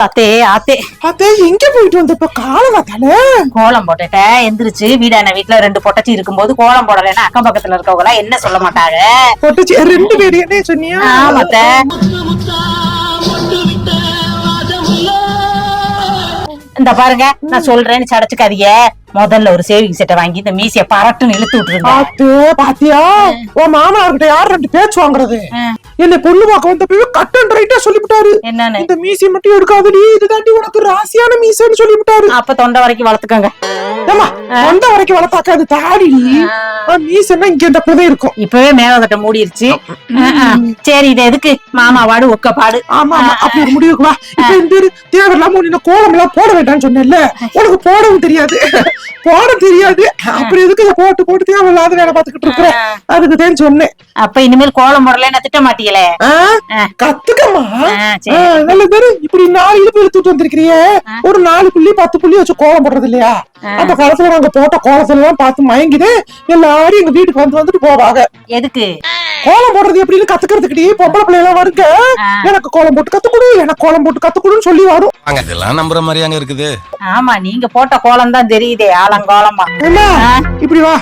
அத்தே அத்தே. அத்தே எங்க போயிட்டு வந்த இப்ப காலமாத்தானே கோலம் போட்டுட்டேன் எந்திரிச்சு வீடான வீட்டுல ரெண்டு பொட்டச்சி இருக்கும்போது கோலம் போடலைன்னா அக்கம் பக்கத்துல இருக்கவங்க எல்லாம் என்ன சொல்ல மாட்டாங்க? பொட்டுச்சு ரெண்டு பேரு என்ன சொன்னியா? ஆமா அத்தை. இந்த பாருங்க நான் சொல்றேன்னு சடைச்சுக்காதீங்க. முதல்ல ஒரு சேவிங் செட்டை வாங்கி இந்த மீசிய பரட்டுன்னு இழுத்து விட்டுருங்க பாத்து பாத்தியா? உன் மாமனார்கிட்ட யார் ரெண்டு பேச்சு வாங்குறது? என்ன பொண்ணு பார்க்க வந்தப்பவே கட் அண்ட் ரைட்டா சொல்லிவிட்டாரு. என்னன்னு? இந்த மீசை மட்டும் எடுக்காதடி இதுதாண்டி உனக்கு ராசியான மீசைன்னு சொல்லிவிட்டாரு. அப்ப தொண்டை வரைக்கும் வளர்த்துக்கோங்க. ஏமா வந்த வரைக்கும் வளர்த்தாக்க அது தாடிடி மீசைன்னா இங்க இந்த புதை இருக்கும். இப்பவே மேலகட்ட மூடிருச்சு. சரி இது எதுக்கு? மாமா வாடு ஒக்க பாடு. ஆமா அப்படி ஒரு முடிவுக்கு வா. இப்ப இந்த தேவையில்லாம உன்னை கோலம் எல்லாம் போட வேண்டாம்னு சொன்னேன்ல. உனக்கு போடவும் தெரியாது. போட தெரியாது. அப்புறம் எதுக்கு இதை போட்டு போட்டு தேவையில்லாத வேலை பார்த்துக்கிட்டு இருக்கிற அதுக்கு தான் சொன்னேன். அப்ப இனிமேல் கோலம் போடல நான் திட்ட மாட்டீங்களே. கத்துக்கம்மா. நல்ல பேரு இப்படி நாலு இழுப்பு இழுத்துட்டு வந்திருக்கிறியே. ஒரு நாலு புள்ளி பத்து புள்ளி வச்சு கோலம் போடுறது இல்லையா? அந்த காலத்துல நாங்க போட்ட கோலத்துல எல்லாம் பார்த்து மயங்கிது எல்லாரும் எங்க வீட்டுக்கு வந்து வந்துட்டு போவாங்க. எதுக்கு? கோலம் போடுறது எப்படின்னு கத்துக்கிறதுக்கிட்டே பொம்பளை பிள்ளை எல்லாம் வருங்க எனக்கு கோலம் போட்டு கத்துக்கொடு எனக்கு கோலம் போட்டு கத்துக்கொடுன்னு சொல்லி வரும். வாங்க இதெல்லாம் நம்புற மாதிரி அங்க இருக்குது. ஆமா நீங்க போட்ட கோலம் தான் தெரியுதே ஆலங்கோலமா. என்ன. இப்படி வா.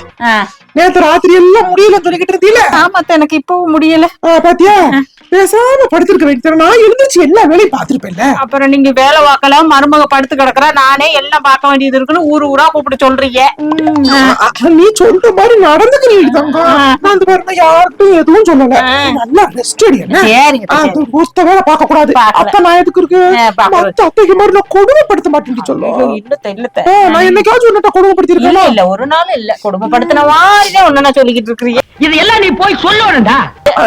நேத்து ராத்திரி எல்லாம் முடியல சொல்லிக்கிட்டு இருந்தீல ஆமா எனக்கு இப்பவும் முடியல. பாத்தியா? பேசாம படுத்திருக்க வேண்டியது நான் எழுந்திருச்சு எல்லா வேலையும் பாத்திருப்பேன்ல அப்புறம் நீங்க வேலை பார்க்கல மருமக படுத்து கிடக்குறா நானே எல்லாம் பார்க்க வேண்டியது இருக்குன்னு ஊரு ஊரா கூப்பிட்டு சொல்றீங்க. நீ சொல்ற மாதிரி நடந்துக்கிறீங்க தங்க நான் அந்த பாருங்க யார்கிட்டும் எதுவும் சொல்லல. நல்லா ரெஸ்ட் என்ன? ஒருத்த வேலை பார்க்க கூடாது. அப்ப நான் எதுக்கு இருக்கு. மத்த அத்தைக்கு மாதிரி நான் கொடுமைப்படுத்த மாட்டேன்னு இல்லத்த இல்லத்த ஆ, நான் என்னைக்காச்சும் உன்னிட்ட கொடுமைப்படுத்தி இல்ல இல்ல ஒரு நாள் இல்ல. குடும்பப்படுத்தின மாதிரிதான் ஒண்ணு நான் சொல்லிக்கிட்டு இருக்கிறீங்க இது எல்லாம் நீ போய் சொல்லணும்டா.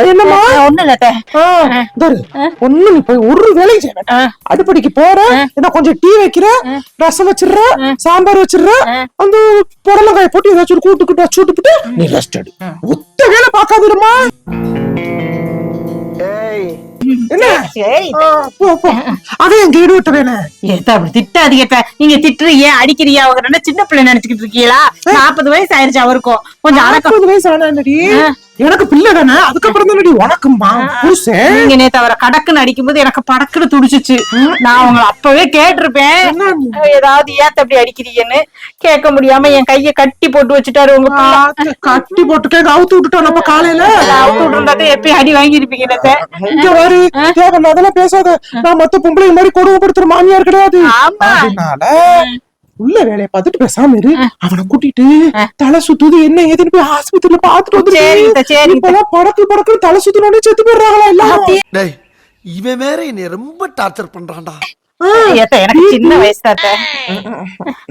என்னம்மா? ஒண்ணு இல்ல ஒண்ணு நீ போய் ஒரு வேலையும் செய்ய வேண்டாம். அடுப்படிக்கு போற என்ன கொஞ்சம் டீ வைக்கிற ரசம் வச்சிடுற சாம்பார் வச்சிடுற அந்த புடலங்காய போட்டு ஏதாச்சும் ஒரு கூட்டு கூட்டு வச்சு விட்டுப்புட்டு நீ ரெஸ்ட் எடு. ஒத்த வேலை பார்க்காதுமா என்ன? அதே எங்க ஈடு விட்ட வேலை. ஏத்தா அப்படி திட்டாதீங்க. நீங்க திட்டுறீங்க அடிக்கிறீங்க அவங்க சின்ன பிள்ளை நினைச்சுக்கிட்டு இருக்கீங்களா? நாற்பது வயசு ஆயிருச்சு அவருக்கும். கொஞ்சம் நாற்பது வயசு எனக்கு பிள்ளை தானே? அதுக்கப்புறம் தானடி உனக்குமா புருஷன். நீங்க நேத்து அவரை கடக்குன்னு அடிக்கும்போது எனக்கு படக்குன்னு துடிச்சிச்சு. நான் உங்களை அப்பவே கேட்டிருப்பேன். ஏதாவது ஏத்த அப்படி அடிக்கிறீங்கன்னு? கேட்க முடியாம என் கைய கட்டி போட்டு வச்சுட்டாரு உங்க கட்டி போட்டுட்டே அவுத்து விட்டுட்டோம் நம்ம காலையில. அவுத்து விட்டுருந்தாதான் எப்பயும் அடி வாங்கியிருப்பீங்க நேத்து. இங்க பாரு தேவையில்ல அதெல்லாம் பேசாத. நான் மத்த பொம்பளை மாதிரி கொடுமைப்படுத்துற மாமியார் கிடையாது. அதனால உள்ள வேலையை பார்த்துட்டு பேசாம இரு. அவனை கூட்டிட்டு தலை சுத்துது என்ன ஏதுன்னு போய் ஆஸ்பத்திரியில பாத்துட்டு வந்து. இப்பெல்லாம் படக்கு படக்கு தலை சுத்தினோடனே செத்து போயிடுறாங்களா எல்லாம்? டேய் இவன் வேற என்னை ரொம்ப டார்ச்சர் பண்றான்டா. எனக்கு சின்ன வயசு தான் அத்தை.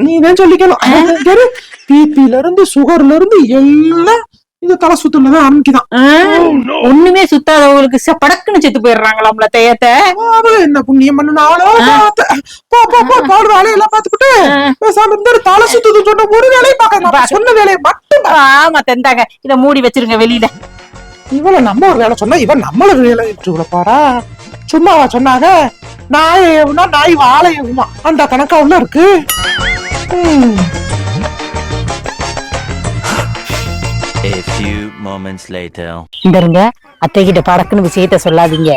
நீ தான் சொல்லிக்கணும். பிபில இருந்து சுகர்ல இருந்து எல்லாம் இந்த தலை சுத்துனதான் ஆரம்பிக்குதான் ஆ, ஒண்ணுமே சுத்தாதவங்களுக்கு படக்குன்னு செத்து போயிடுறாங்களாம்ல தேயத்த? என்ன புண்ணியம் பண்ணுனாலோ பார்த்து. போ போ போ போடுற வேலையெல்லாம் பாத்துக்கிட்டு பேசாம இந்த தலை சுத்துது சொன்ன ஒரு வேலையை பார்க்க சொன்ன வேலையை மட்டும். ஆமா தெந்தாங்க. இத மூடி வச்சிருங்க வெளியில. இவள நம்ம ஒரு வேலை சொன்னா இவன் நம்மள வேலை இட்டு பாரா. சும்மாவா சொன்னாங்க நாய் ஏவுனா நாய் வாழை ஏவுமா அந்த கணக்கா உள்ள இருக்கு. இந்த இருங்க அத்தை கிட்ட படக்குன்னு விஷயத்த சொல்லாதீங்க.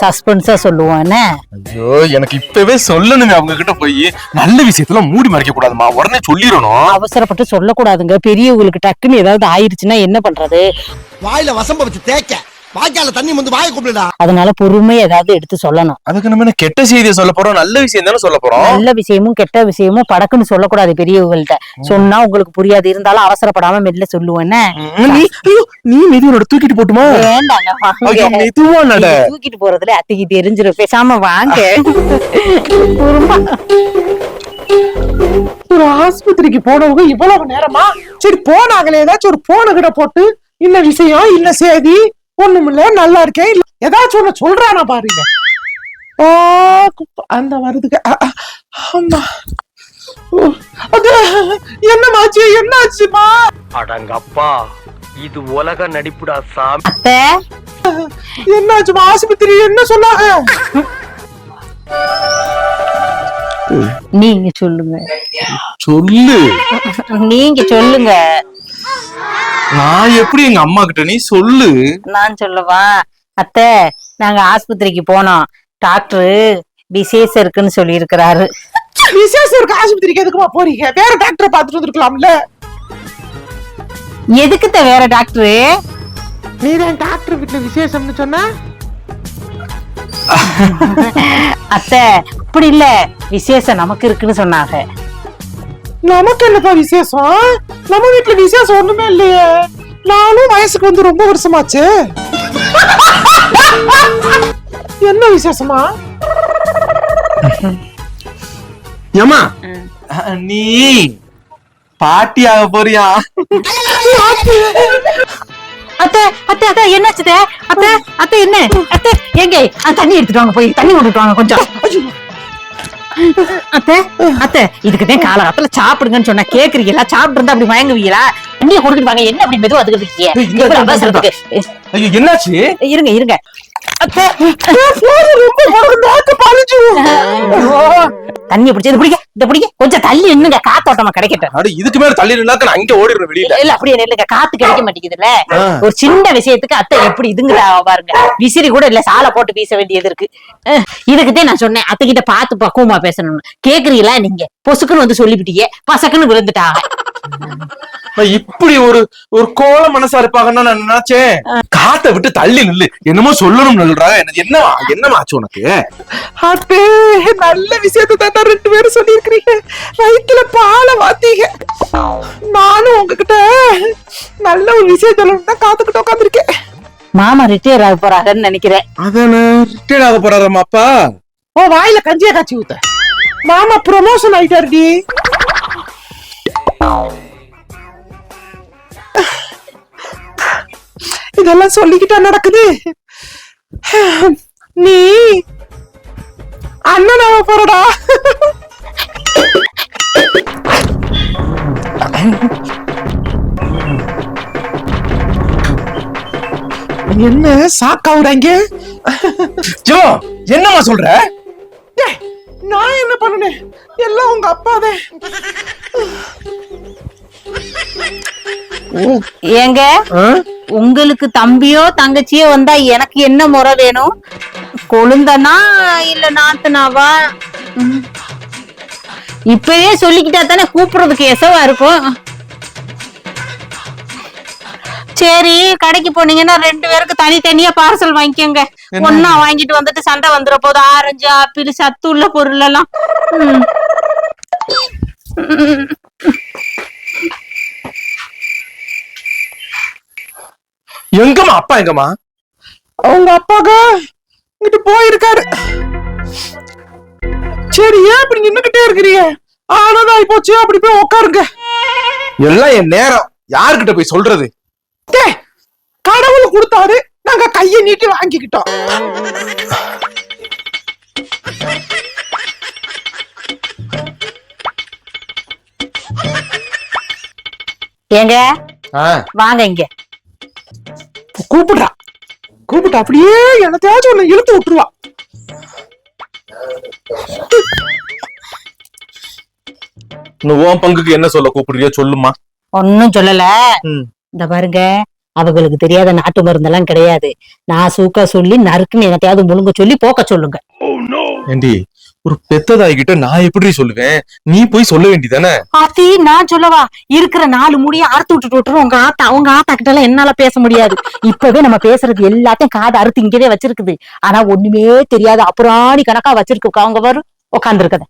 சஸ்பென்ஸா சொல்லுவோம் என்ன? ஐயோ எனக்கு இப்பவே சொல்லணுங்க. அவங்க கிட்ட போய் நல்ல விஷயத்துல மூடி மறைக்க கூடாதுமா உடனே சொல்லிடணும். அவசரப்பட்டு சொல்லக்கூடாதுங்க. பெரியவங்களுக்கு டக்குன்னு ஏதாவது ஆயிருச்சுன்னா என்ன பண்றது? வாயில வசம்ப வச்சு தேய்க்க. வாய்க்கால தண்ணி வந்து வாயை கூப்பிடுடா. அதனால பொறுமையா ஏதாவது எடுத்து சொல்லணும். அதுக்கு நம்ம என்ன கெட்ட செய்தியை சொல்ல போறோம்? நல்ல விஷயம் தானே சொல்ல போறோம்? நல்ல விஷயமும் கெட்ட விஷயமும் படக்குன்னு சொல்லக்கூடாது பெரியவங்கள்ட்ட. சொன்னா உங்களுக்கு புரியாது. இருந்தாலும் அவசரப்படாம மெல்ல சொல்லுவேன்னு நீ மெதுவோட தூக்கிட்டு போட்டுமா? வேண்டாங்க மெதுவா நட. தூக்கிட்டு போறதுல அத்தைக்கு தெரிஞ்சிரும். பேசாம வாங்க. ஒரு ஆஸ்பத்திரிக்கு போனவங்க இவ்வளவு நேரமா? சரி போனாங்களே ஏதாச்சும் ஒரு போன கிட்ட போட்டு இன்ன விஷயம் இன்ன செய்தி? ஒண்ணுமில்ல நல்லா இருக்கேன். இல்ல ஏதாச்சும் ஒண்ணு சொல்றானா பாருங்க ஆ, குப்ப- அந்த வருதுக்கு ஆமா ஓ, என்னமாச்சு என்னாச்சுமா? அடங்கப்பா இது உலக நடிப்புடா சாமி. அத்தை. என்னாச்சுமா ஆஸ்பத்திரி என்ன சொன்னாங்க நீங்க சொல்லுங்க. சொல்லு. நீங்க சொல்லுங்க. நான் எப்படி எங்க அம்மா கிட்ட நீ சொல்லு. நான் சொல்லவா? அத்தை நாங்க ஆஸ்பத்திரிக்கு போனோம். டாக்டரு விசேஷம் இருக்குன்னு சொல்லி இருக்கிறாரு விசேஷம் இருக்கு ஆஸ்பத்திரிக்கு எதுக்குமா போறீங்க? வேற டாக்டரை பார்த்துட்டு வந்துருக்கலாம்ல. எதுக்குத்த வேற டாக்டரு? நீ தான் டாக்டர் வீட்டுல விசேஷம்னு சொன்ன? அத்தை அப்படி இல்ல. விசேஷம் நமக்கு இருக்குன்னு சொன்னாங்க. நமக்கு என்னப்பா விசேஷம்? நம்ம வீட்டுல விசேஷம் ஒண்ணுமே இல்லையே. நானும் வயசுக்கு வந்து ரொம்ப வருஷமாச்சு. என்ன விசேஷமா? ஏமா நீ பாட்டி ஆக போறியா? அத்தை அத்தை அத்தை என்னாச்சுத அத்தை? அத்தை என்ன? அத்தை எங்க? அந்த தண்ணி எடுத்துட்டு வாங்க போய் தண்ணி கொண்டுட்டு வாங்க கொஞ்சம். அத்தை அத்தை இதுக்குதான் காலகாலத்துல சாப்பிடுங்கன்னு சொன்னா கேக்குறீங்களா? சாப்பிட்டு இருந்தா அப்படி மயங்குவீங்களா? கொடுத்துட்டு வாங்க. என்ன அப்படி மெதுவா அதுக்கு? ஐயோ என்னாச்சு? இருங்க இருங்க. தண்ணியை பிடிச்சி இது பிடிக்க இத பிடிக்க கொஞ்சம் தள்ளி நின்னுங்க காத்தோட்டமா கிடைக்கட்டும். அட இதுக்கு மேல தள்ளி நான் இங்க ஓடிடுறேன் வெளியில. இல்ல அப்படியே நில்லுங்க காத்து கிடைக்க மாட்டேங்குதுல்ல. ஒரு சின்ன விஷயத்துக்கு அத்தை எப்படி இதுங்கிறா பாருங்க. விசிறி கூட இல்ல சாலை போட்டு வீச வேண்டியது இருக்கு. அஹ், இதுக்குதான் நான் சொன்னேன் அத்தை கிட்ட பார்த்து பக்குவமா பேசணும்னு. கேக்குறீங்களா நீங்க? பொசுக்குன்னு வந்து சொல்லிவிட்டீங்க பசக்குன்னு விழுந்துட்டாங்க இப்படி ஒரு ஒரு கோல மனசா இருப்பாங்கன்னு நான் நினைச்சேன். காத்த விட்டு தள்ளி நில்லு. என்னமோ சொல்லணும் சொல்றாங்க என்ன என்னமா ஆச்சு உனக்கு? அட்டே நல்ல விஷயத்தை தான் ரெண்டு பேரும் சொல்லியிருக்கிறீங்க. வயிற்றுல பாலை வாத்தீங்க. நானும் உங்ககிட்ட நல்ல ஒரு விஷயம் சொல்லணும் தான் காத்துக்கிட்டு உட்காந்துருக்கேன் மாமா ரிட்டையர் ஆக போறாங்கன்னு நினைக்கிறேன். அதானே ரிட்டையர் ஆக போறாராமா அப்பா? ஓ வாயில கஞ்சியா காய்ச்சி ஊத்த. மாமா ப்ரொமோஷன் ஆயிட்டாருடி. இதெல்லாம் சொல்லிக்கிட்டா நடக்குது. நீ அண்ணனாவ போறடா. என்ன சாக்காவுறாங்க ஜோ என்னமா சொல்ற? நான் என்ன பண்ணுனேன் எல்லாம் உங்க அப்பாதே ஏங்க? உங்களுக்கு தம்பியோ தங்கச்சியோ வந்தா எனக்கு என்ன முறை வேணும்? கொழுந்தனா இல்ல நாத்தனாவா. இப்பயே சொல்லிக்கிட்டா தானே கூப்பிடுறதுக்கு எசவா இருக்கும். சரி கடைக்கு போனீங்கன்னா ரெண்டு பேருக்கு தனித்தனியா பார்சல் வாங்கிக்கோங்க. ஒன்னா வாங்கிட்டு வந்துட்டு சண்டை வந்துட போது ஆரஞ்சு ஆப்பிள் சத்து உள்ள பொருள் எல்லாம். எங்கம்மா? அப்பா எங்கம்மா? அவங்க அப்பாங்க இங்கிட்டு போயிருக்காரு. சரி ஏன் இப்படி நின்னுகிட்டே இருக்கிறீங்க? ஆனதாய் போச்சு அப்படி போய் உட்காருங்க எல்லாம் என் நேரம். யாருக்கிட்ட போய் சொல்றது? கடவுள் கொடுத்தாரு. நாங்க கையை நீட்டி வாங்கிக்கிட்டோம். ஏங்க? வாங்க இங்க. கூப்பிடுறா. கூப்பிட்டு அப்படியே எனத்தையாச்சும் ஒண்ணு இழுத்து விட்டுருவா. உன் பங்குக்கு என்ன சொல்ல கூப்பிடுறியோ சொல்லுமா ஒன்னும் சொல்லல. இந்த பாருங்க அவங்களுக்கு தெரியாத நாட்டு மருந்தெல்லாம் கிடையாது. நான் சூக்க சொல்லி நறுக்குன்னு எனத்தையாவது முழுங்க சொல்லி போக்க சொல்லுங்க. ஏண்டி ஒரு பெத்ததாய் கிட்ட நான் எப்படி சொல்லுவேன்? நீ போய் சொல்ல வேண்டியதானே அத்தி நான் சொல்லவா? இருக்கிற நாலு முடிய அறுத்து விட்டுட்டு விட்டுரும் உங்க ஆத்தா உங்க ஆத்தா கிட்ட எல்லாம் என்னால பேச முடியாது. இப்பவே நம்ம பேசுறது எல்லாத்தையும் காது அறுத்து இங்கவே வச்சிருக்குது. ஆனா ஒண்ணுமே தெரியாது அப்புறாணி கணக்கா வச்சிருக்கு. அவங்க வரும் உட்காந்துருக்கத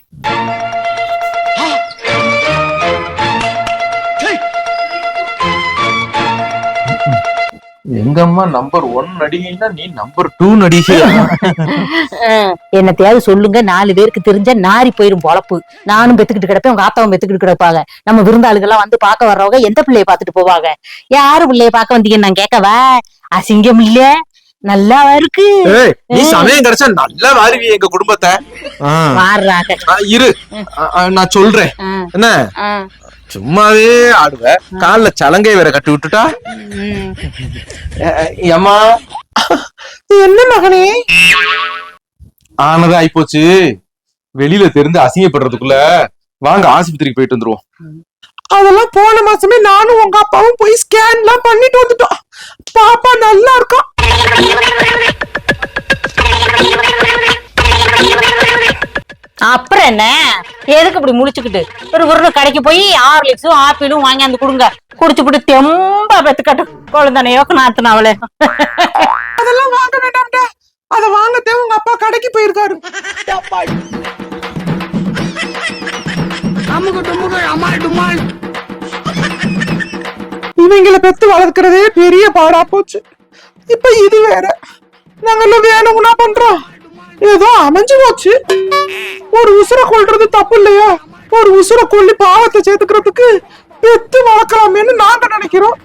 எங்க அம்மா நம்பர் ஒன் நடிகைன்னா நீ நம்பர் டூ நடிகை. என்னத்தையாவது சொல்லுங்க. நாலு பேருக்கு தெரிஞ்ச நாரி போயிரும் பொழப்பு. நானும் பெத்துக்கிட்டு கிடப்பேன் உங்க ஆத்தாவும் பெத்துக்கிட்டு கிடப்பாங்க. நம்ம விருந்தாளுகெல்லாம் வந்து பார்க்க வர்றவங்க எந்த பிள்ளைய பார்த்துட்டு போவாங்க? யாரு பிள்ளைய பார்க்க வந்தீங்கன்னு நான் கேட்கவா? அசிங்கம் இல்ல. நல்லாவா இருக்கு? ஏய், நீ சமயம் கிடைச்சா நல்லா வாருவி எங்க குடும்பத்தை. இரு. நான் சொல்றேன். என்ன? சும்மாவே ஆடுவ. கால்ல சலங்கை வேற கட்டி விட்டுட்டா. ஏமா என்ன மகனே? ஆனது ஆயிப்போச்சு வெளியில தெரிந்து அசிங்கப்படுறதுக்குள்ள வாங்க ஆஸ்பத்திரிக்கு போயிட்டு வந்துருவோம். அதெல்லாம் போன மாசமே நானும் உங்க அப்பாவும் போய் ஸ்கேன் எல்லாம் பண்ணிட்டு வந்துட்டோம். பாப்பா நல்லா இருக்கான் அப்புறம் என்ன? எதுக்கு இப்படி முடிச்சுக்கிட்டு ஒரு ஒரு கடைக்கு போய் ஹார்லிக்ஸும் ஆப்பிளும் வாங்கியாந்து கொடுங்க. குடிச்சுப்புட்டு தெம்பா பெத்துக்கட்டும் குழந்தைனையோ நாத்துன அவளே. அதெல்லாம் வாங்க வேண்டாம்டா. அத வாங்கத்தே உங்க அப்பா கடைக்கு போயிருக்காரு. இவங்களை பெத்து வளர்க்கறதே பெரிய பாடா போச்சு. இப்ப இது வேற. நாங்கெல்லாம் வேணும்னா பண்றோம். ஏதோ அமைஞ்சு போச்சு ஒரு உசுரை கொள்றது தப்பு இல்லையா ஒரு உசுரை கொல்லி பாவத்தை சேர்த்துக்கிறதுக்கு பெத்து வளர்க்கலாமேன்னு நாங்க நினைக்கிறோம்.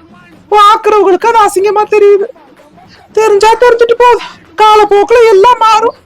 பாக்குறவங்களுக்கு அது அசிங்கமா தெரியுது. தெரிஞ்சா தெரிஞ்சுட்டு போகுது காலப்போக்கில் எல்லாம் மாறும்.